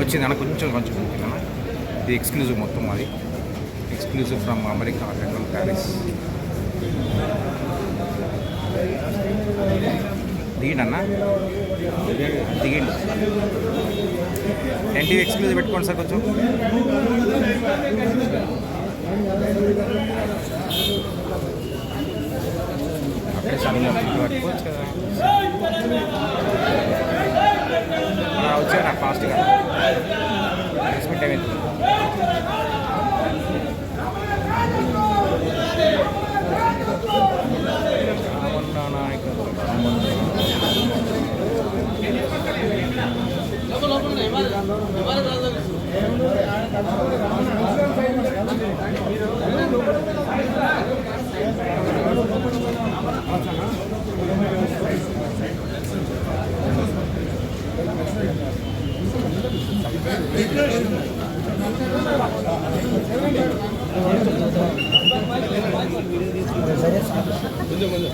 వచ్చింది. అన్న కొంచెం కొంచెం ఉంటుంది అన్న. ఇది ఎక్స్క్లూజివ్ మొత్తం అది. Exclusive from America London Paris దిగిండన్న దిగిండు. ఎన్టీవీ ఎక్స్క్లూజివ్ పెట్టుకోండి సార్ కొంచెం. అక్కడే చాలా పెట్టుకోవచ్చు కదా. వచ్చాయి నాకు ఫాస్ట్గా ఎక్స్పెక్ట్ అయింది 먼저 먼저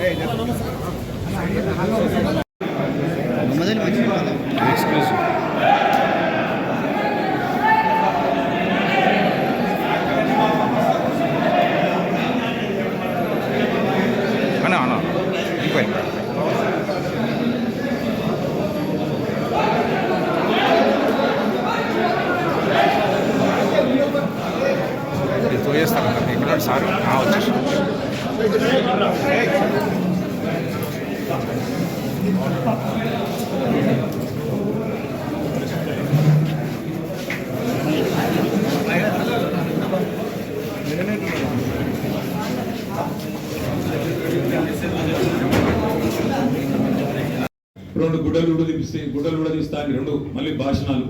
గుడ్డలు కూడా గుడ్డలు కూడా తీస్తా అని రెండు మళ్ళీ భాషణాలు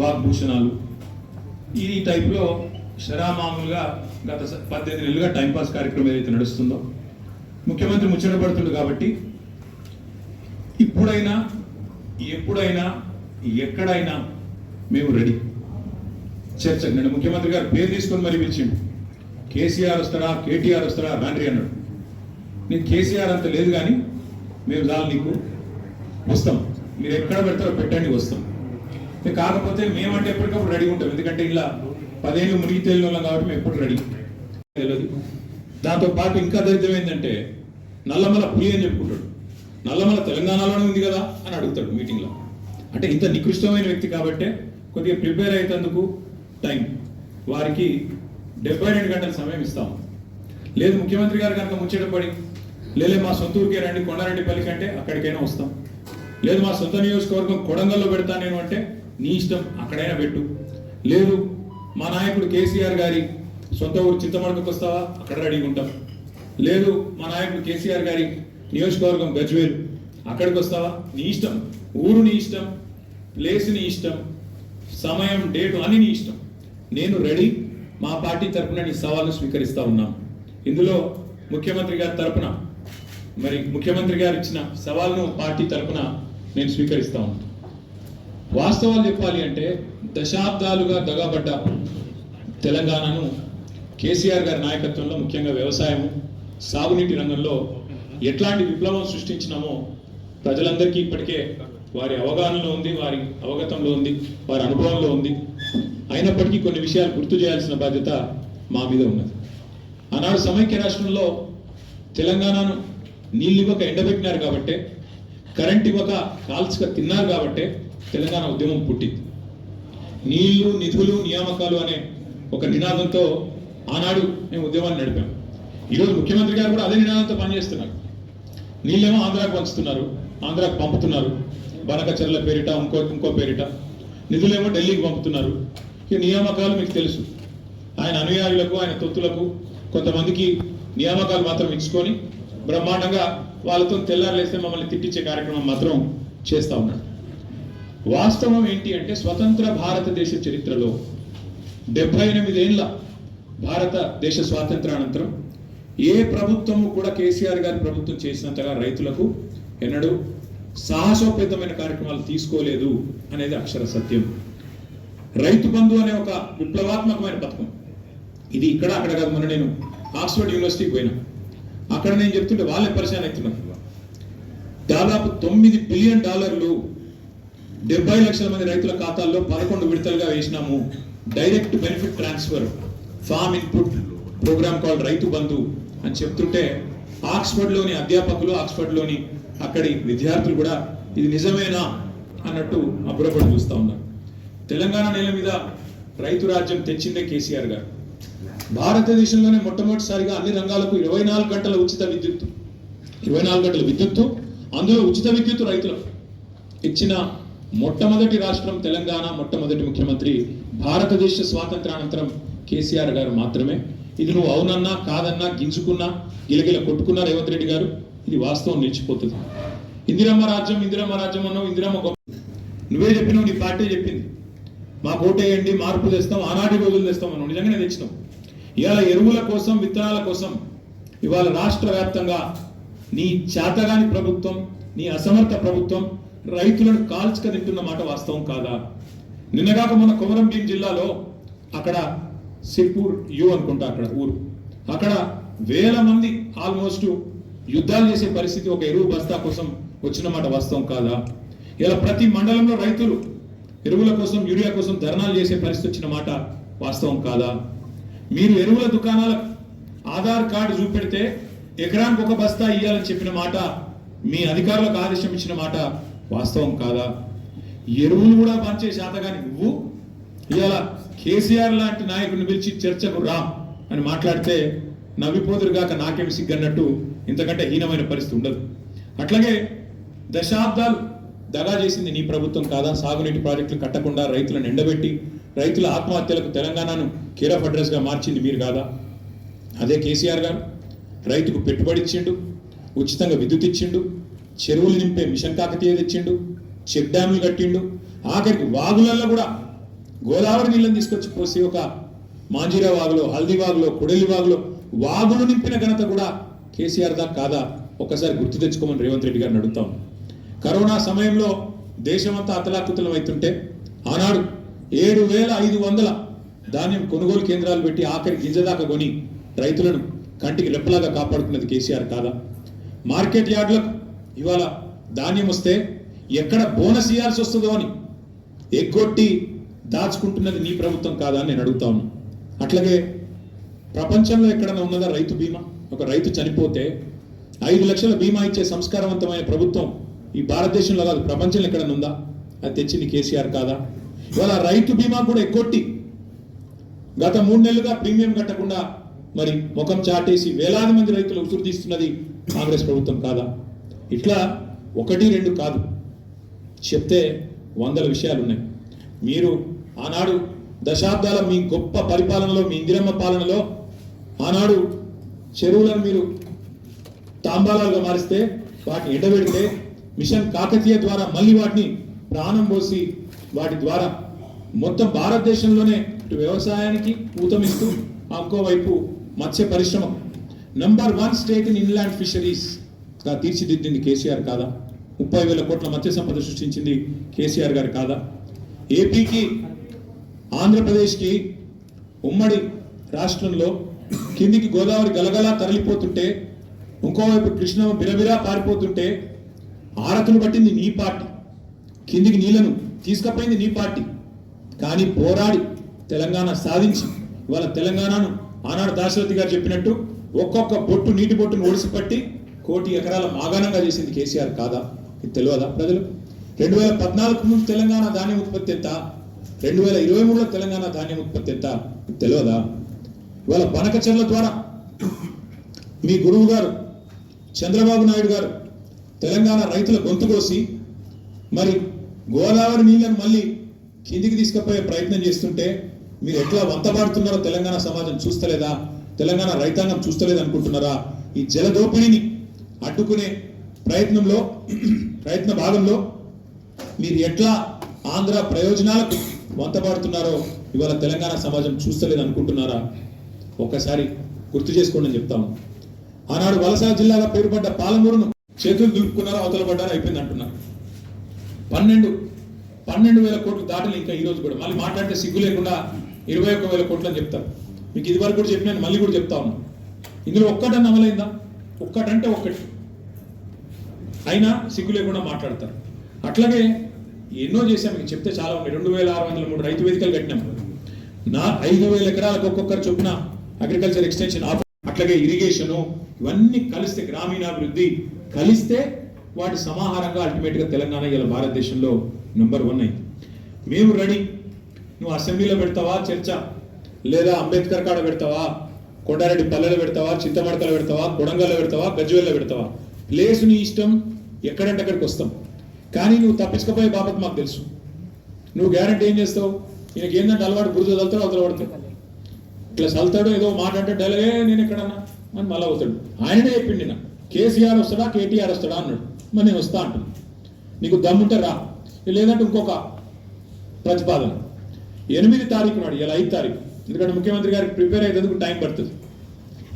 వాగ్భూషణాలు. ఈ టైప్లో శరామామూలుగా గత పద్దెనిమిది నెలలుగా టైంపాస్ కార్యక్రమం ఏదైతే నడుస్తుందో ముఖ్యమంత్రి ముచ్చటపడుతుంది కాబట్టి ఇప్పుడైనా ఎప్పుడైనా ఎక్కడైనా మేము రెడీ. చర్చ నేను ముఖ్యమంత్రి గారు పేరు తీసుకొని మరీ పిలిచిండు. కేసీఆర్ వస్తారా కేటీఆర్ వస్తారా రాండ్రి అన్నాడు. నేను కేసీఆర్ అంత లేదు కానీ మేము చాలు నీకు వస్తాం. మీరు ఎక్కడ పెడతారో పెట్టండి వస్తాం. ఇక కాకపోతే మేమంటే ఎప్పటికప్పుడు రెడీ ఉంటాం. ఎందుకంటే ఇలా పదేళ్ళు మునిగి తేలిన వాళ్ళం కాబట్టి మేము ఎప్పుడు రెడీ తెలియదు. దాంతో పాటు ఇంకా దరిద్రం ఏంటంటే నల్లమల పులి అని చెప్పుకుంటాడు. నల్లమల తెలంగాణలోనే ఉంది కదా అని అడుగుతాడు మీటింగ్లో అంటే ఇంత నికృష్టమైన వ్యక్తి కాబట్టే కొద్దిగా ప్రిపేర్ అయ్యేందుకు టైం వారికి డెబ్బై రెండు గంటల సమయం ఇస్తాం. లేదు ముఖ్యమంత్రి గారు కనుక ముచ్చటపడి లేలే మా సొంతూరుకే రండి కొండారెడ్డి పల్లి కంటే అక్కడికైనా వస్తాం. లేదు మా సొంత నియోజకవర్గం కొడంగల్లో పెడతా నేను అంటే నీ ఇష్టం అక్కడైనా పెట్టు. లేదు మా నాయకుడు కేసీఆర్ గారి సొంత ఊరు చింతమడకకు వస్తావా? అక్కడ రెడీగా ఉంటాం. లేదు మా నాయకుడు కేసీఆర్ గారి నియోజకవర్గం గజ్వేల్ అక్కడికి వస్తావా? నీ ఇష్టం. ఊరు నీ ఇష్టం. ప్లేస్ నీ ఇష్టం. సమయం డేటు అని నీ ఇష్టం. నేను రెడీ. మా పార్టీ తరఫున నీ సవాల్ను స్వీకరిస్తూ ఉన్నాం. ఇందులో ముఖ్యమంత్రి గారి తరపున మరి ముఖ్యమంత్రి గారు ఇచ్చిన సవాల్ను పార్టీ తరపున నేను స్వీకరిస్తా ఉన్నాను వాస్తవాలు చెప్పాలి అంటే దశాబ్దాలుగా దగాబడ్డ తెలంగాణను కేసీఆర్ గారి నాయకత్వంలో ముఖ్యంగా వ్యవసాయం సాగునీటి రంగంలో ఎట్లాంటి విప్లవం సృష్టించినామో ప్రజలందరికీ ఇప్పటికే వారి అవగాహనలో ఉంది వారి అవగతంలో ఉంది వారి అనుభవంలో ఉంది. అయినప్పటికీ కొన్ని విషయాలు గుర్తు చేయాల్సిన బాధ్యత మా మీద ఉన్నది. ఆనాడు సమైక్య రాష్ట్రంలో తెలంగాణను నీళ్ళు ఇవ్వక ఎండబెట్టినారు కాబట్టి కరెంట్ ఇవ్వక కాల్చక తిన్నారు కాబట్టే తెలంగాణ ఉద్యమం పుట్టింది. నీళ్ళు నిధులు నియామకాలు అనే ఒక నినాదంతో ఆనాడు మేము ఉద్యమాన్ని నడిపాము ఈరోజు ముఖ్యమంత్రి గారు కూడా అదే నినాదంతో పనిచేస్తున్నారు. నీళ్ళేమో ఆంధ్రాకు పంచుతున్నారు ఆంధ్రాకు పంపుతున్నారు. బనకచర్ల పేరిట ఇంకో ఇంకో పేరిట. నిధులేమో ఢిల్లీకి పంపుతున్నారు. ఈ నియామకాలు మీకు తెలుసు. ఆయన అనుయాయులకు ఆయన తొత్తులకు కొంతమందికి నియామకాలు మాత్రం ఇచ్చుకొని బ్రహ్మాండంగా వాళ్ళతో తెల్లారులేస్తే మమ్మల్ని తిట్టించే కార్యక్రమం మాత్రం చేస్తా ఉన్నాడు. వాస్తవం ఏంటి అంటే స్వతంత్ర భారతదేశ చరిత్రలో డెబ్బై ఎనిమిదేళ్ళ భారతదేశ స్వాతంత్రానంతరం ఏ ప్రభుత్వము కూడా కేసీఆర్ గారి ప్రభుత్వం చేసినంతగా రైతులకు ఎన్నడూ సాహసోపేతమైన కార్యక్రమాలు తీసుకోలేదు అనేది అక్షర సత్యం. రైతు బంధు అనే ఒక విప్లవాత్మకమైన పథకం. ఇది ఇక్కడ అక్కడ కాదు మొన్న నేను ఆక్స్ఫర్డ్ యూనివర్సిటీకి పోయినా. అక్కడ నేను చెప్తుంటే వాళ్ళే పరిశాన్ అవుతున్నారు దాదాపు తొమ్మిది బిలియన్ డాలర్లు డెబ్బై లక్షల మంది రైతుల ఖాతాల్లో పదకొండు విడతలుగా వేసినాము. Direct benefit transfer farm input programme call Rythu Bandhu అని చెప్తుంటే ఆక్స్ఫర్డ్లోని అధ్యాపకులు ఆక్స్ఫర్డ్లోని అక్కడి విద్యార్థులు కూడా ఇది నిజమేనా అన్నట్టు అబ్బురపడి చూస్తూ ఉన్నారు. తెలంగాణ నేల మీద రైతు రాజ్యం తెచ్చిందే కేసీఆర్ గారు. భారతదేశంలోనే మొట్టమొదటిసారిగా అన్ని రంగాలకు ఇరవై నాలుగు గంటల ఉచిత విద్యుత్తు. ఇరవై నాలుగు గంటల విద్యుత్తు అందులో ఉచిత విద్యుత్తు రైతులకు ఇచ్చిన మొట్టమొదటి రాష్ట్రం తెలంగాణ మొట్టమొదటి ముఖ్యమంత్రి భారతదేశ స్వాతంత్రానంతరం కేసీఆర్ గారు మాత్రమే. ఇది నువ్వు అవునన్నా కాదన్నా గింజుకున్నా గిలగిల కొట్టుకున్నా రేవంత్ రెడ్డి గారు ఇది వాస్తవం నిలిచిపోతుంది. ఇందిరమ్మ రాజ్యం ఇందిరమ్మ రాజ్యం అన్నావు ఇందిరమ్మ గొప్ప. నువ్వే చెప్పినావు నీ పార్టీ చెప్పింది. మా ఓటేయండి మార్పు తెస్తాం ఆనాటి రోజులు తెస్తాం అన్నావు నిజంగానే తెచ్చినాం ఇవాళ ఎరువుల కోసం విత్తనాల కోసం ఇవాళ రాష్ట్ర వ్యాప్తంగా నీ చేతగాని ప్రభుత్వం నీ అసమర్థ ప్రభుత్వం రైతులను కాల్చుక తింటున్న మాట వాస్తవం కాదా? నిన్నగాక మన కొమరంభీం జిల్లాలో అక్కడ సిర్పూర్ యు అనుకుంటా అక్కడ ఊరు. అక్కడ వేల మంది ఆల్మోస్ట్ యుద్ధాలు చేసే పరిస్థితి ఒక ఎరువు బస్తా కోసం వచ్చిన మాట వాస్తవం కాదా? ఇలా ప్రతి మండలంలో రైతులు ఎరువుల కోసం యూరియా కోసం ధర్నాలు చేసే పరిస్థితి వచ్చిన మాట వాస్తవం కాదా? మీరు ఎరువుల దుకాణాలకు ఆధార్ కార్డు చూపెడితే ఎకరానికి ఒక బస్తా ఇయ్యాలని చెప్పిన మాట మీ అధికారులకు ఆదేశం ఇచ్చిన మాట వాస్తవం కాదా? ఎరువులు కూడా పంచే శాతగాని నువ్వు? ఇవాళ కేసీఆర్ లాంటి నాయకుడిని పిలిచి చర్చకు రా అని మాట్లాడితే నవ్విపోదురు కాక నాకేమి సిగ్గన్నట్టు ఇంతకంటే హీనమైన పరిస్థితి ఉండదు. అట్లాగే దశాబ్దాలు దగా చేసింది నీ ప్రభుత్వం కాదా? సాగునీటి ప్రాజెక్టులు కట్టకుండా రైతులను ఎండబెట్టి రైతుల ఆత్మహత్యలకు తెలంగాణను కేర్ ఆఫ్ అడ్రస్గా మార్చింది మీరు కాదా? అదే కేసీఆర్ గారు రైతుకు పెట్టుబడి ఇచ్చిండు ఉచితంగా విద్యుత్ ఇచ్చిండు చెరువులు నింపే మిషన్ కాకతీయ తెచ్చిండు చెక్ డ్యాములు కట్టిండు ఆఖరికి వాగులలో కూడా గోదావరి నీళ్ళని తీసుకొచ్చి పోసి ఒక మాంజీరా వాగులో హల్దీ వాగులో కుడలి వాగులో వాగులు నింపిన ఘనత కూడా కేసీఆర్ దా కాదా? ఒక్కసారి గుర్తు తెచ్చుకోమని రేవంత్ రెడ్డి గారిని అడుగుతాం. కరోనా సమయంలో దేశమంతా అతలాకుతలం అవుతుంటే ఆనాడు ఏడు వేల ఐదు వందల ధాన్యం కొనుగోలు కేంద్రాలు పెట్టి ఆఖరి గింజ దాకా కొని రైతులను కంటికి రెప్పలాగా కాపాడుకున్నది కేసీఆర్ కాదా? మార్కెట్ యార్డులకు ఇవాళ ధాన్యం వస్తే ఎక్కడ బోనస్ ఇవ్వాల్సి వస్తుందో అని ఎగ్గొట్టి దాచుకుంటున్నది నీ ప్రభుత్వం కాదా అని నేను అడుగుతాను అట్లాగే ప్రపంచంలో ఎక్కడైనా ఉన్నదా రైతు బీమా? ఒక రైతు చనిపోతే ఐదు లక్షల బీమా ఇచ్చే సంస్కారవంతమైన ప్రభుత్వం ఈ భారతదేశంలో కాదు ప్రపంచంలో ఎక్కడన్నా ఉందా? అది తెచ్చింది కేసీఆర్ కాదా? ఇవాళ రైతు బీమా కూడా ఎక్కొట్టి గత మూడు నెలలుగా ప్రీమియం కట్టకుండా మరి ముఖం చాటేసి వేలాది మంది రైతులు ఉసురు తీస్తున్నది కాంగ్రెస్ ప్రభుత్వం కాదా? ఇట్లా ఒకటి రెండు కాదు. చెప్తే వందల విషయాలు ఉన్నాయి. మీరు ఆనాడు దశాబ్దాల మీ గొప్ప పరిపాలనలో మీ ఇందిరమ్మ పాలనలో ఆనాడు చెరువులను మీరు తాంబాలాలుగా మారిస్తే వాటిని ఎండబెడితే మిషన్ కాకతీయ ద్వారా మళ్ళీ వాటిని ప్రాణం పోసి వాటి ద్వారా మొత్తం భారతదేశంలోనే ఇటు వ్యవసాయానికి ఊతమిస్తూ ఇంకోవైపు మత్స్య పరిశ్రమ. Number one state in inland ఫిషరీస్గా తీర్చిదిద్దింది కేసీఆర్ కాదా? ముప్పై వేల కోట్ల మత్స్య సంపద సృష్టించింది కేసీఆర్ గారు కాదా? ఏపీకి ఆంధ్రప్రదేశ్కి ఉమ్మడి రాష్ట్రంలో కిందికి గోదావరి గలగలా తరలిపోతుంటే ఇంకోవైపు కృష్ణ బిరబిరా పారిపోతుంటే ఆరతులు పట్టింది నీ పార్టీ. కిందికి నీళ్ళను తీసుకుపోయింది నీ పార్టీ. కానీ పోరాడి తెలంగాణ సాధించి ఇవాళ తెలంగాణను ఆనాడు దాశరథి గారు చెప్పినట్టు ఒక్కొక్క బొట్టు నీటి బొట్టును ఒడిసిపట్టి కోటి ఎకరాల మాగాణంగా చేసింది కేసీఆర్ కాదా? ఇది తెలియదా ప్రజలు రెండు వేల పద్నాలుగు ముందు తెలంగాణ ధాన్యం ఉత్పత్తి ఎంత? రెండు వేల ఇరవై మూడులో తెలంగాణ ధాన్యం ఉత్పత్తి ఎంత? ఇది తెలియదా? ఇవాళ బనకచర్ల ద్వారా మీ గురువు గారు చంద్రబాబు నాయుడు గారు తెలంగాణ రైతుల గొంతు కోసి మరి గోదావరి నీళ్ళను మళ్ళీ కిందికి తీసుకుపోయే ప్రయత్నం చేస్తుంటే మీరు ఎట్లా వంతపాడుతున్నారో తెలంగాణ సమాజం చూస్తలేదా? తెలంగాణ రైతాంగం చూస్తలేదు అనుకుంటున్నారా? ఈ జల దోపిడీని అడ్డుకునే ప్రయత్నంలో ప్రయత్న భాగంలో మీరు ఎట్లా ఆంధ్ర ప్రయోజనాలకు వంతపాడుతున్నారో ఇవాళ తెలంగాణ సమాజం చూస్తలేదు అనుకుంటున్నారా? ఒక్కసారి గుర్తు చేసుకోండి అని చెప్తాము ఆనాడు వలస జిల్లాగా పేరుపడ్డ పాలమూరును చేతులు దులుపుకున్నారో అవతల పడ్డారో? అయిపోయింది అంటున్నారు. పన్నెండు పన్నెండు వేల కోట్లు దాటలు ఇంకా ఈ రోజు కూడా. మళ్ళీ మాట్లాడితే సిగ్గు లేకుండా ఇరవై ఒక్క వేల కోట్లు అని చెప్తారు. మీకు ఇది వరకు కూడా చెప్పినాను మళ్ళీ కూడా చెప్తా ఉన్నా. ఇందులో ఒక్కటన్నా అమలైందా? ఒక్కటంటే ఒక్కటి. అయినా సిగ్గు లేకుండా మాట్లాడతారు. అట్లాగే ఎన్నో చేశాం. మీకు చెప్తే చాలా ఉన్నాయి. రెండు వేల ఆరు వందల మూడు రైతు వేదికలు కట్టినాం. నా ఐదు వేల ఎకరాలకు ఒక్కొక్కరు చొప్పున అగ్రికల్చర్ ఎక్స్టెన్షన్ ఆఫ్ అట్లాగే ఇరిగేషను ఇవన్నీ కలిస్తే గ్రామీణాభివృద్ధి కలిస్తే వాటి సమాహారంగా అల్టిమేట్గా తెలంగాణ ఇలా భారతదేశంలో నెంబర్ వన్ అయింది. మేము రెడీ నువ్వు అసెంబ్లీలో పెడతావా చర్చ? లేదా అంబేద్కర్ కాడ పెడతావా? కొండారెడ్డి పల్లెలో పెడతావా? చింతమడకలో పెడతావా? కొడంగల్లో పెడతావా? గజ్వేల్లో పెడతావా? ప్లేస్ నీ ఇష్టం ఎక్కడంటే అక్కడికి వస్తాం. కానీ నువ్వు తప్పించకపోయే బాబత్ మాకు తెలుసు. నువ్వు గ్యారంటీ ఏం చేస్తావు? ఈయనకి ఏంటంటే అలవాటు బురద చల్లుతాడు అవతల పడతాడు. ఇట్లా చల్లుతాడు ఏదో మాట అంటే నేను ఎక్కడన్నా? అని మళ్ళీ అవుతాడు ఆయననే చెప్పిండి నా కేసీఆర్ వస్తాడా కేటీఆర్ వస్తాడా అన్నాడు. మరి నేను వస్తా అంటాను నీకు దమ్ముంటే రా. లేదంటే ఇంకొక ప్రతిపాదన. ఎనిమిది తారీఖు నాడు ఇలా ఐదు తారీఖు ఎందుకంటే ముఖ్యమంత్రి గారికి ప్రిపేర్ అయ్యేందుకు టైం పడుతుంది.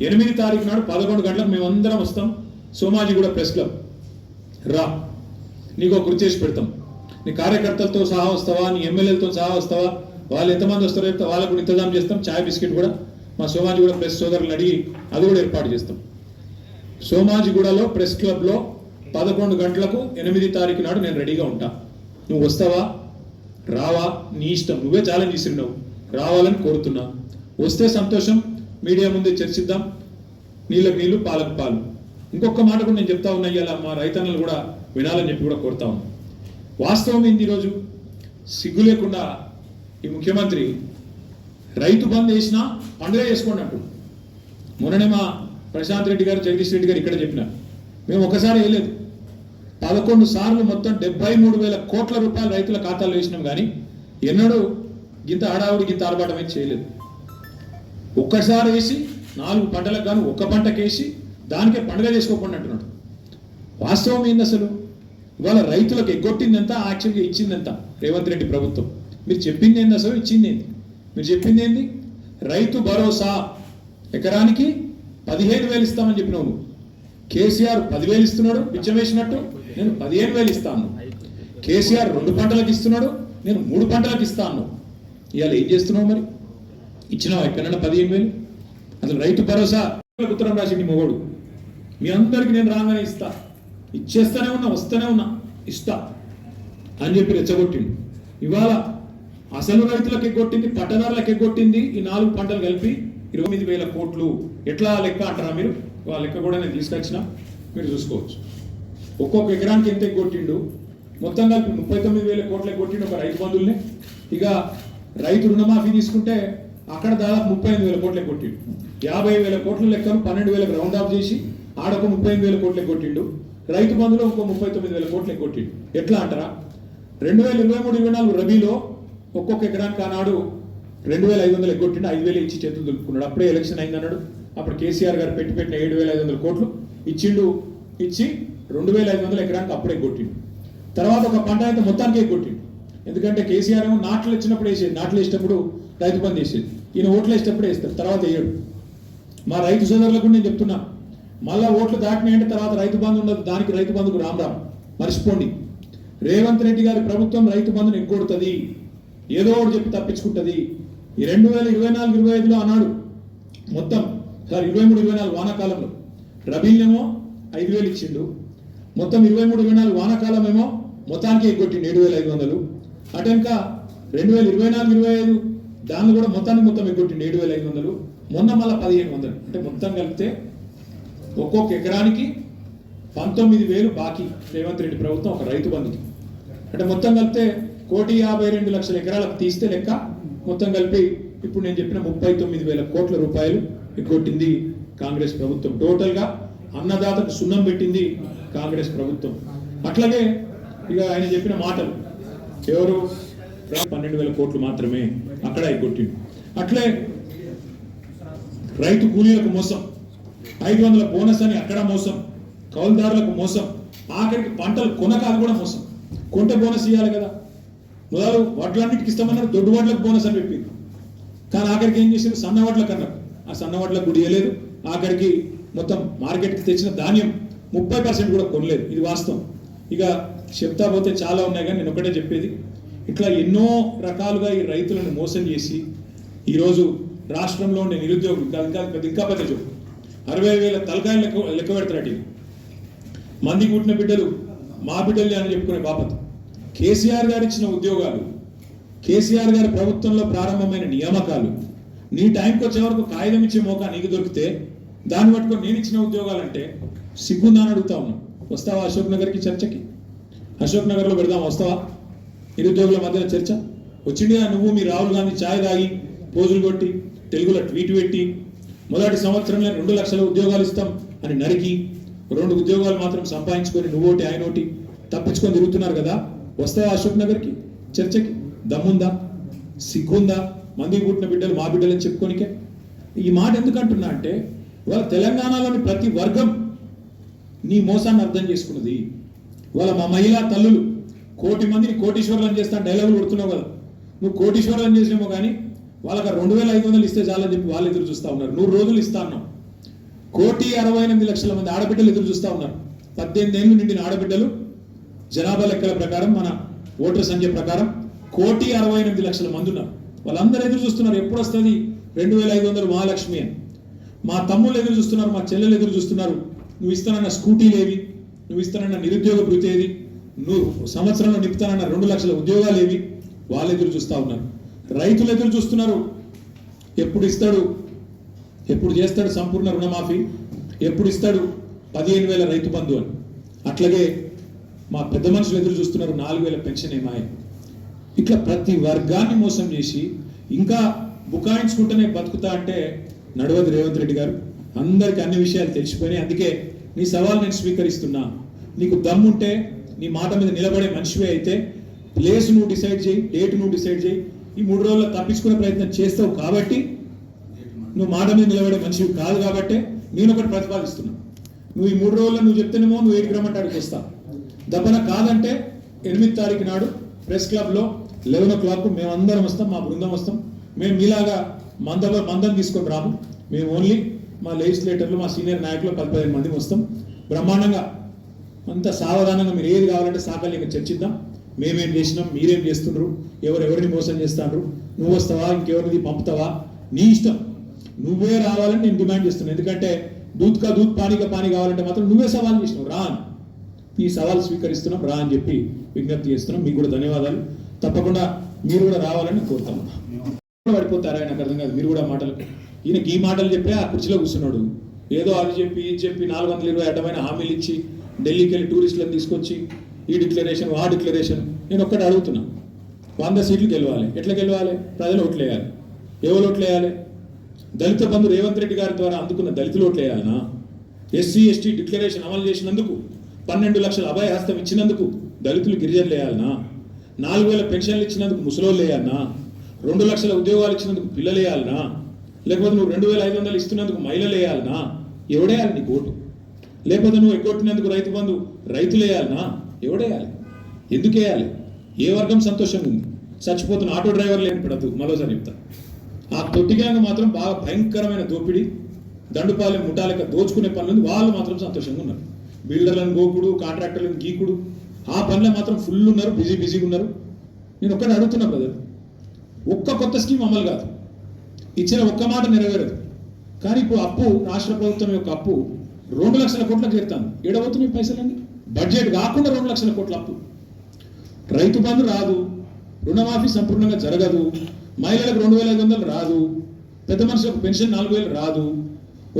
ఎనిమిది తారీఖు నాడు పదకొండు గంటలకు మేమందరం వస్తాం. Somajiguda press club. రా. నీకు ఒక గుర్తు చేసి పెడతాం. నీ కార్యకర్తలతో సహా వస్తావా? నీ ఎమ్మెల్యేలతో సహా వస్తావా? వాళ్ళు ఎంతమంది వస్తారో చెప్తే వాళ్ళకు కూడా ఇంతజాం చేస్తాం. చాయ్ బిస్కెట్ కూడా మా సోమాజిగూడ ప్రెస్ సోదరులను అడిగి అది కూడా ఏర్పాటు చేస్తాం. సోమాజిగూడలో ప్రెస్ క్లబ్లో పదకొండు గంటలకు ఎనిమిది తారీఖు నాడు నేను రెడీగా ఉంటా. నువ్వు వస్తావా? రావా? నీ ఇష్టం. నువ్వే ఛాలెంజ్ ఇస్తున్నావు రావాలని కోరుతున్నా. వస్తే సంతోషం. మీడియా ముందే చర్చిద్దాం. నీళ్ళ నీళ్ళు పాలకు పాలు. ఇంకొక మాట కూడా నేను చెప్తా ఉన్నా ఇలా మా రైతన్నలు కూడా వినాలని చెప్పి కూడా కోరుతా ఉన్నాను వాస్తవం ఏంది ఈరోజు? సిగ్గు లేకుండా ఈ ముఖ్యమంత్రి రైతు బంద్ చేసినా పండుగ చేసుకోండి అంటు మొన్ననే మా ప్రశాంత్ రెడ్డి గారు జగదీష్ రెడ్డి గారు ఇక్కడ చెప్పినారు. మేము ఒకసారి వేయలేదు పదకొండు సార్లు మొత్తం డెబ్బై మూడు వేల కోట్ల రూపాయలు రైతుల ఖాతాలో వేసినాం కానీ ఎన్నడూ గింత హడావుడి గింత ఆర్భాటం అయితే చేయలేదు. ఒక్కసారి వేసి నాలుగు పంటలకు గాను ఒక్క పంటకేసి దానికే పండుగ చేసుకోకుండా అంటున్నాడు. వాస్తవం ఏంది అసలు? ఇవాళ రైతులకు ఎగ్గొట్టింది ఎంత యాక్చువల్గా ఇచ్చింది ఎంత రేవంత్ రెడ్డి ప్రభుత్వం. మీరు చెప్పింది ఏంది అసలు? ఇచ్చింది ఏంది? మీరు చెప్పింది ఏంది? రైతు భరోసా ఎకరానికి పదిహేను వేలు ఇస్తామని చెప్పినావు నువ్వు కేసీఆర్ పదివేలు ఇస్తున్నాడు పిచ్చం వేసినట్టు. నేను పదిహేను వేలు ఇస్తాను. కేసీఆర్ రెండు పంటలకు ఇస్తున్నాడు నేను మూడు పంటలకు ఇస్తాను. ఇవాళ ఏం చేస్తున్నావు మరి? ఇచ్చినావు? ఎక్కడన్నా పదిహేను వేలు? అసలు రైతు భరోసా ఉత్తరం రాసింది మొగోడు. మీ అందరికి నేను రాగానే ఇస్తా. ఇచ్చేస్తానే ఉన్నా వస్తూనే ఉన్నా ఇస్తా అని చెప్పి రెచ్చగొట్టిండు. ఇవాళ అసలు రైతులకు ఎగ్గొట్టింది పట్టదారులకు ఎగ్గొట్టింది ఈ నాలుగు పంటలు కలిపి ఇరవై ఎనిమిది వేల కోట్లు. ఎట్లా లెక్క అంటారా మీరు? ఆ లెక్క కూడా నేను తీసుకొచ్చిన మీరు చూసుకోవచ్చు. ఒక్కొక్క ఎకరానికి ఎంత కొట్టిండు మొత్తం కలిపి ముప్పై తొమ్మిది వేల కోట్లు కొట్టిండు ఒక రైతు బంధుల్ని ఇక రైతు రుణమాఫీ తీసుకుంటే అక్కడ దాదాపు ముప్పై ఎనిమిది వేల కోట్లు కొట్టిండు. యాభై వేల కోట్ల లెక్కను పన్నెండు వేలకు రౌండ్ ఆఫ్ చేసి ఆడొక ముప్పై ఎనిమిది వేల కోట్లు కొట్టిండు. రైతు బంధులో ఇంకో ముప్పై తొమ్మిది వేల కోట్లు కొట్టిండు. ఎట్లా అంటారా? రెండు వేల ఇరవై మూడు ఇరవై నాలుగు రబీలో ఒక్కొక్క ఎకరానికి ఆనాడు రెండు వేల ఐదు వందలు ఎగ్గొట్టిండు ఐదు వేలు ఇచ్చి చేతులు దులుపుకున్నాడు. అప్పుడే ఎలక్షన్ అయిందన్నాడు. అప్పుడు కేసీఆర్ గారు పెట్టి పెట్టిన ఏడు వేల ఐదు వందల కోట్లు ఇచ్చిండు ఇచ్చి రెండు వేల ఐదు వందలు ఎకరానికి అప్పుడే కొట్టిండు. తర్వాత ఒక పంట అయితే మొత్తానికే కొట్టిండు. ఎందుకంటే కేసీఆర్ ఏమో నాట్లు వచ్చినప్పుడు వేసేది నాట్లు వేసేటప్పుడు రైతు బంద్ వేసేది ఈయన ఓట్లు వేసేటప్పుడు వేస్తారు తర్వాత వేయడు. మా రైతు సోదరులకు నేను చెప్తున్నా మళ్ళా ఓట్లు దాటినాయంటే తర్వాత రైతు బంధు ఉండదు దానికి రైతు బంధుకు రామ్ రామ్ మర్చిపోండి. రేవంత్ రెడ్డి గారి ప్రభుత్వం రైతు బంధును ఎగ్గొడుతుంది ఏదో ఒకటి చెప్పి తప్పించుకుంటుంది. ఈ రెండు వేల ఇరవై నాలుగు ఇరవై ఐదులో అన్నాడు మొత్తం సార్ ఇరవై మూడు ఇరవై నాలుగు వానాకాలంలో. రబీలేమో ఐదు వేలు ఇచ్చిండు. మొత్తం ఇరవై మూడు ఇరవై నాలుగు వానాకాలం ఏమో మొత్తానికి ఎగ్గొట్టిండు ఏడు వేల ఐదు వందలు. అటెనక రెండు వేల ఇరవై నాలుగు ఇరవై ఐదు దాన్ని కూడా మొత్తానికి మొత్తం ఎగ్గొట్టిండు ఏడు వేల ఐదు వందలు. మొన్న మళ్ళీ పదిహేను వందలు. అంటే మొత్తం కలిపితే ఒక్కొక్క ఎకరానికి పంతొమ్మిది వేలు బాకీ. రేవంత్ రెడ్డి ప్రభుత్వం ఒక రైతు బంధుకి. అంటే మొత్తం కలిపితే కోటి యాభై రెండు లక్షల ఎకరాలకు తీస్తే లెక్క మొత్తం కలిపి ఇప్పుడు నేను చెప్పిన ముప్పై తొమ్మిది వేల కోట్ల రూపాయలు ఎగ్గొట్టింది కాంగ్రెస్ ప్రభుత్వం. టోటల్గా అన్నదాతకు సున్నం పెట్టింది కాంగ్రెస్ ప్రభుత్వం. అట్లాగే ఇక ఆయన చెప్పిన మాటలు. ఎవరు? పన్నెండు వేల కోట్లు మాత్రమే అక్కడ ఎగ్గొట్టిండు అట్లే రైతు కూలీలకు మోసం. ఐదు వందల బోనస్ అని అక్కడ మోసం. కౌలుదారులకు మోసం. ఆఖరికి పంటలు కొనకాలు కూడా మోసం. కొంటే బోనస్ ఇవ్వాలి కదా. మొదలు వడ్లన్నిటికి ఇస్తామన్నారు దొడ్డు వడ్లకు బోనస్ అని చెప్పింది కానీ ఆఖరికి ఏం చేశారు సన్న వడ్లకు అన్నారు ఆ సన్న వడ్లకు కూడా ఇవ్వలేదు ఆఖరికి మొత్తం మార్కెట్కి తెచ్చిన ధాన్యం ముప్పై పర్సెంట్ కూడా కొనలేదు. ఇది వాస్తవం. ఇక చెప్తా పోతే చాలా ఉన్నాయి కానీ నేను ఒకటే చెప్పేది. ఇట్లా ఎన్నో రకాలుగా ఈ రైతులను మోసం చేసి ఈరోజు రాష్ట్రంలో ఉండే నిరుద్యోగులు ఇంకా పెద్ద ఇంకా పెద్ద చూపు అరవై వేల తలకాయలు లెక్క లెక్క పెడతారట మంది పుట్టిన బిడ్డలు మా బిడ్డలే అని చెప్పుకునే బాపత్. కేసీఆర్ గారు ఇచ్చిన ఉద్యోగాలు కేసీఆర్ గారి ప్రభుత్వంలో ప్రారంభమైన నియామకాలు నీ టైంకి వచ్చే వరకు కాగితం ఇచ్చే మోకా నీకు దొరికితే దాన్ని పట్టుకొని నేను ఇచ్చిన ఉద్యోగాలంటే సిగ్గుందా అని అడుగుతా ఉన్నా. వస్తావా అశోక్ నగర్కి చర్చకి? అశోక్ నగర్లో పెడదాం వస్తావా? నిరుద్యోగుల మధ్యన చర్చ? వచ్చిండిగా నువ్వు మీ రాహుల్ గాంధీ ఛాయ్ తాగి పోజులు కొట్టి తెలుగులో ట్వీట్ పెట్టి మొదటి సంవత్సరంలో రెండు లక్షల ఉద్యోగాలు ఇస్తాం అని నరికి రెండు ఉద్యోగాలు మాత్రం సంపాదించుకొని నువ్వోటి ఆయన ఒకటి తప్పించుకొని తిరుగుతున్నారు కదా? వస్తావా అశోక్ నగర్కి? చర్చకి? దమ్ముందా? సిగ్గుందా? మంది పుట్టిన బిడ్డలు మా బిడ్డలని చెప్పుకోనికే? ఈ మాట ఎందుకు అంటున్నా అంటే వాళ్ళ తెలంగాణలోని ప్రతి వర్గం నీ మోసాన్ని అర్థం చేసుకున్నది. వాళ్ళ మా మహిళా తల్లులు కోటి మందిని కోటీశ్వరులను చేస్తా డైలాగులు కొడుతున్నావు కదా. నువ్వు కోటీశ్వరులను చేసినామో కానీ వాళ్ళకి రెండు వేల ఐదు వందలు ఇస్తే చాలని చెప్పి వాళ్ళు ఎదురు చూస్తూ ఉన్నారు. నూరు రోజులు ఇస్తా ఉన్నాం కోటి అరవై ఎనిమిది లక్షల మంది ఆడబిడ్డలు ఎదురు చూస్తూ ఉన్నారు. పద్దెనిమిది ఏళ్ళు నిండిన ఆడబిడ్డలు జనాభా లెక్కల ప్రకారం మన ఓటర్ సంఖ్య ప్రకారం కోటి అరవై ఎనిమిది లక్షల మంది ఉన్నారు. వాళ్ళందరూ ఎదురు చూస్తున్నారు ఎప్పుడు వస్తుంది? రెండు వేల ఐదు వందలు మహాలక్ష్మి అని. మా తమ్ముళ్ళు ఎదురు చూస్తున్నారు మా చెల్లెలు ఎదురు చూస్తున్నారు. నువ్వు ఇస్తానన్న స్కూటీలు ఏవి? నువ్వు ఇస్తానన్న నిరుద్యోగ భృతి ఏది? నువ్వు సంవత్సరంలో నింపుతానన్న రెండు లక్షల ఉద్యోగాలు ఏవి? వాళ్ళు ఎదురు చూస్తా ఉన్నారు. రైతులు ఎదురు చూస్తున్నారు. ఎప్పుడు ఇస్తాడు? ఎప్పుడు చేస్తాడు సంపూర్ణ రుణమాఫీ? ఎప్పుడు ఇస్తాడు? పదిహేను వేల రైతు బంధు అని. అట్లాగే మా పెద్ద మనుషులు ఎదురు చూస్తున్నారు నాలుగు వేల పెన్షన్ ఏమాయ. ఇట్లా ప్రతి వర్గాన్ని మోసం చేసి ఇంకా బుకాయించుకుంటూనే బతుకుతా అంటే నడవది రేవంత్ రెడ్డి గారు. అందరికి అన్ని విషయాలు తెలిసిపోయినాయి. అందుకే నీ సవాల్ నేను స్వీకరిస్తున్నా. నీకు దమ్ముంటే నీ మాట మీద నిలబడే మనిషివే అయితే ప్లేస్ నువ్వు డిసైడ్ చేయి డేట్ నువ్వు డిసైడ్ చేయి. ఈ మూడు రోజుల్లో తప్పించుకునే ప్రయత్నం చేస్తావు కాబట్టి నువ్వు మాట మీద నిలబడే మనిషివి కాదు కాబట్టి నేను ఒకటి ప్రతిపాదిస్తున్నా. నువ్వు ఈ మూడు రోజుల్లో నువ్వు చెప్తేనేమో నువ్వు ఏడు రమ్మంటే వస్తావు వస్తా. దప్పన కాదంటే ఎనిమిది తారీఖు నాడు ప్రెస్ క్లబ్లో లెవెన్ ఓ క్లాక్ మేమందరం వస్తాం మా బృందం వస్తాం. మేము మీలాగా మంద మందం తీసుకొని రాము. మేము ఓన్లీ మా లెజిస్లేటర్లు మా సీనియర్ నాయకులు పది పదిహేను మంది వస్తాం. బ్రహ్మాండంగా అంత సావధానంగా మీరు ఏది కావాలంటే సాకల్యంగా చర్చిద్దాం. మేమేం చేసినాం మీరేం చేస్తున్నారు ఎవరు ఎవరిని మోసం చేస్తాండ్రు నువ్వు వస్తావా ఇంకెవరిని పంపుతావా? నీ ఇష్టం. నువ్వే రావాలని నేను డిమాండ్ చేస్తున్నాను ఎందుకంటే దూత్కా దూత్ పానీ పానీ కావాలంటే మాత్రం నువ్వే సవాల్ చేసినావు. రా అని. ఈ సవాల్ స్వీకరిస్తున్నాం రా అని చెప్పి విజ్ఞప్తి చేస్తున్నాం. మీకు కూడా ధన్యవాదాలు. తప్పకుండా మీరు కూడా రావాలని కోరుతాం. పడిపోతారా? నాకు అర్థం కాదు. మీరు కూడా మాటలు ఈయనకి ఈ మాటలు చెప్పే ఆ కుర్చీలో కూర్చున్నాడు. ఏదో అది చెప్పి ఇది చెప్పి నాలుగు వందల ఇరవై అడ్డమైన హామీలు ఇచ్చి ఢిల్లీకి వెళ్ళి టూరిస్టులను తీసుకొచ్చి ఈ డిక్లరేషన్ ఆ డిక్లరేషన్. నేను ఒక్కటి అడుగుతున్నా. వంద సీట్లు గెలవాలి. ఎట్లా గెలవాలి? ప్రజలు ఓట్లు వేయాలి ఎవరు ఓట్లు వేయాలి దళిత బంధు రేవంత్ రెడ్డి గారి ద్వారా అందుకున్న దళితులు ఓట్లు వేయాలనా ఎస్సీ ఎస్టీ డిక్లరేషన్ అమలు చేసినందుకు పన్నెండు లక్షల అభయ హస్తం ఇచ్చినందుకు దళితులు గిరిజనులు వేయాలనా? నాలుగు వేల పెన్షన్లు ఇచ్చినందుకు ముసలోళ్ళు వేయాలనా రెండు లక్షల ఉద్యోగాలు ఇచ్చినందుకు పిల్లలు వేయాలనా లేకపోతే నువ్వు రెండు వేల ఐదు వందలు ఇస్తున్నందుకు మహిళలు వేయాలనా ఎవడేయాలి నీకు ఓటు? లేకపోతే నువ్వు ఎగ్గొట్టినందుకు రైతు బంధు రైతులు వేయాలనా ఎవడేయాలి ఎందుకు వేయాలి? ఏ వర్గం సంతోషంగా ఉంది? చచ్చిపోతున్న ఆటో డ్రైవర్లు ఏం పడద్దు? మరోసారి చెప్తా. ఆ తొట్టి గ్యాంగ్ మాత్రం బాగా భయంకరమైన దోపిడీ దండుపాలెం ముఠాలక దోచుకునే పనులు వాళ్ళు మాత్రం సంతోషంగా ఉన్నారు. బిల్డర్లను గోకుడు కాంట్రాక్టర్లను గీకుడు ఆ పనులు మాత్రం ఫుల్ ఉన్నారు బిజీ బిజీగా ఉన్నారు. నేను ఒక్కటి అడుగుతున్నా బ్రదర్ ఒక్క కొత్త స్కీమ్ అమలు కాదు. ఇచ్చిన ఒక్క మాట నెరవేరదు. కానీ ఇప్పుడు అప్పు రాష్ట్ర ప్రభుత్వం యొక్క అప్పు రెండు లక్షల కోట్లకు చేరుతాను ఏడవుతున్నాయి పైసలన్నీ? బడ్జెట్ కాకుండా రెండు లక్షల కోట్ల అప్పు. రైతు బంధు రాదు. రుణమాఫీ సంపూర్ణంగా జరగదు. మహిళలకు రెండు వేల ఐదు వందలు రాదు. పెద్ద మనుషులకు పెన్షన్ నాలుగు వేలు రాదు.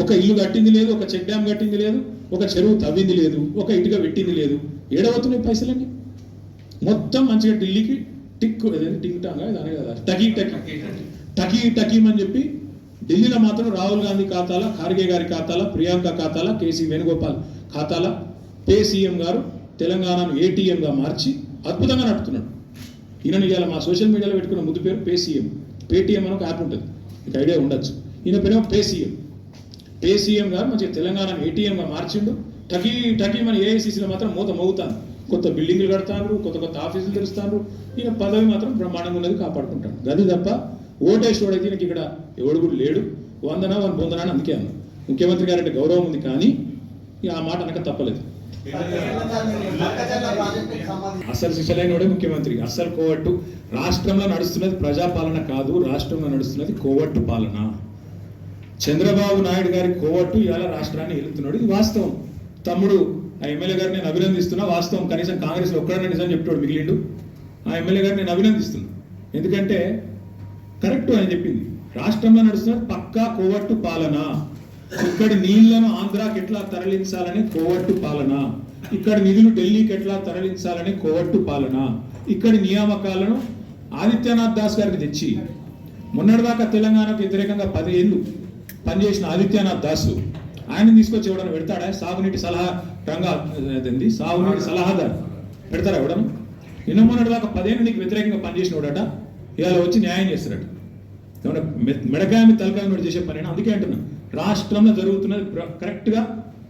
ఒక ఇల్లు కట్టింది లేదు ఒక చెక్ డ్యామ్ కట్టింది లేదు. ఒక చెరువు తవ్వింది లేదు ఒక ఇటుక పెట్టింది లేదు. ఏడవుతున్నాయి పైసలన్నీ? మొత్తం మంచిగా ఢిల్లీకి టిక్ టిక్ టాంగా దాని కదా. టకీ టకీ. టకీ టకీమ్ అని చెప్పి ఢిల్లీలో మాత్రం రాహుల్ గాంధీ ఖాతాల ఖార్గే గారి ఖాతాల ప్రియాంక ఖాతాల కేసీ వేణుగోపాల్ ఖాతాల పే సీఎం గారు తెలంగాణను ఏటీఎంగా మార్చి అద్భుతంగా నడుపుతున్నాడు. ఈయన ఇవాళ మా సోషల్ మీడియాలో పెట్టుకున్న ముద్దు పేరు పే సీఎం పేటీఎం అని ఒక యాప్ ఉంటుంది. మీకు ఐడియా ఉండొచ్చు. ఈయన పేరేమో పే సీఎం పే సీఎం గారు మంచిగా తెలంగాణను ఏటీఎంగా మార్చిండు. టకీ టకీ మన ఏఐసీసీలో మాత్రం మూత మోగుతాను కొత్త బిల్డింగ్లు కడతాను కొత్త కొత్త ఆఫీసులు తెరుస్తాను ఈయన పదవి మాత్రం బ్రహ్మాండంగా ఉన్నది కాపాడుకుంటాను గది తప్ప ఓటేసేవాడైతే నాకు ఇక్కడ ఎవడు కూడా లేడు. వందన వన్ పొందన అని అందుకే అన్న ముఖ్యమంత్రి గారంటే గౌరవం ఉంది కానీ ఇక ఆ మాట అనక తప్పలేదు. అసలు శిశలైనడే ముఖ్యమంత్రి. అసలు కోవట్టు. రాష్ట్రంలో నడుస్తున్నది ప్రజాపాలన కాదు రాష్ట్రంలో నడుస్తున్నది కోవట్టు పాలన. చంద్రబాబు నాయుడు గారి కోవట్టు ఇవాళ రాష్ట్రాన్ని వెళ్తున్నాడు ఇది వాస్తవం. తమ్ముడు ఆ ఎమ్మెల్యే గారిని నేను అభినందిస్తున్నా. వాస్తవం. కనీసం కాంగ్రెస్ ఒక్కడనే నిజం చెప్తాడు మిగిలిండు. ఆ ఎమ్మెల్యే గారిని నేను అభినందిస్తున్నా. ఎందుకంటే కరెక్ట్ అని చెప్పింది. రాష్ట్రంలో నడుస్తున్న పక్కా కోవట్టు పాలన. ఇక్కడి నీళ్ళను ఆంధ్రాకి ఎట్లా తరలించాలని కోవట్టు పాలన. ఇక్కడ నిధులు ఢిల్లీకి ఎట్లా తరలించాలని కోవట్టు పాలన. ఇక్కడి నియామకాలను ఆదిత్యనాథ్ దాస్ గారికి తెచ్చి మొన్నటిదాకా తెలంగాణకు వ్యతిరేకంగా పదేళ్ళు పనిచేసిన ఆదిత్యనాథ్ దాస్. ఆయన తీసుకొచ్చి ఎవడన్నా పెడతాడా? సాగునీటి సలహా రంగా అదేంది? సాగునీటి సలహాదారు. పెడతారా ఎవడన్నా నిన్న మొన్నటి దాకా పదేళ్ళు నీకు వ్యతిరేకంగా పనిచేసిన వాడట. ఇవాళ వచ్చి న్యాయం చేస్తారట ఏమన్నా మెడకాయ తలకాయ మీద చేసే పని అందుకే అంటున్నా. రాష్ట్రంలో జరుగుతున్నది కరెక్ట్గా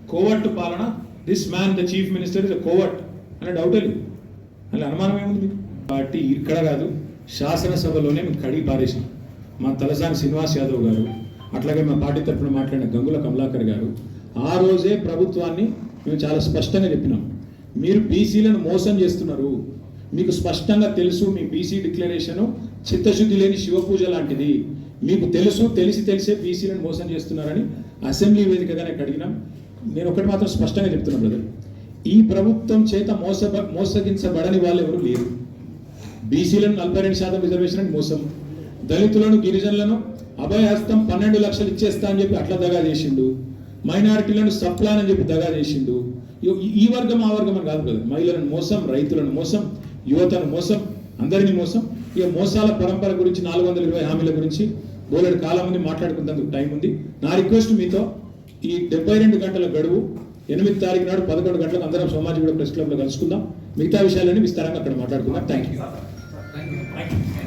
కోవట్ పాలన. This man the chief minister is కోవట్ అనే డౌటే లేదు. అలా అనుమానం ఏముంది పార్టీ ఇక్కడ కాదు. శాసనసభలోనే మేము కడిగి పారేసినాం. మా తలసాని శ్రీనివాస్ యాదవ్ గారు అట్లాగే మా పార్టీ తరఫున మాట్లాడిన గంగుల కమలాకర్ గారు ఆ రోజే ప్రభుత్వాన్ని మేము చాలా స్పష్టంగా చెప్పినాం. మీరు బీసీలను మోసం చేస్తున్నారు. మీకు స్పష్టంగా తెలుసు మీ బీసీ డిక్లరేషను చిత్తశుద్ధి లేని శివపూజ లాంటిది. మీకు తెలుసు తెలిసి తెలిసే బీసీలను మోసం చేస్తున్నారని అసెంబ్లీ వేదికగానే అడిగినాం. నేను ఒకటి మాత్రం స్పష్టంగా చెప్తున్నా బ్రదర్ ఈ ప్రభుత్వం చేత మోస మోసగించబడని వాళ్ళు ఎవరు లేరు. బీసీలను నలభై రెండు శాతం రిజర్వేషన్ మోసం. దళితులను గిరిజనులను అభయహస్తం పన్నెండు లక్షలు ఇచ్చేస్తా అని చెప్పి అట్లా దగా చేసిండు. మైనారిటీలను సప్లాన్ అని చెప్పి దగా చేసిండు. ఈ- వర్గం ఆ వర్గం అని కాదు కదా మహిళలను మోసం రైతులను మోసం యువతను మోసం అందరినీ మోసం. ఇక మోసాల పరంపర గురించి నాలుగు వందల ఇరవై హామీల గురించి బోలెడు కాలం మంది మాట్లాడుకున్నందుకు టైం ఉంది. నా రిక్వెస్ట్ మీతో ఈ డెబ్బై రెండు గంటల గడువు ఎనిమిది తారీఖు నాడు పదకొండు గంటలకు అందరం సోమాజిగూడ ప్రెస్ క్లబ్లో కలుసుకుందాం. మిగతా విషయాలన్నీ విస్తారంగా అక్కడ మాట్లాడుకుందాం. Thank you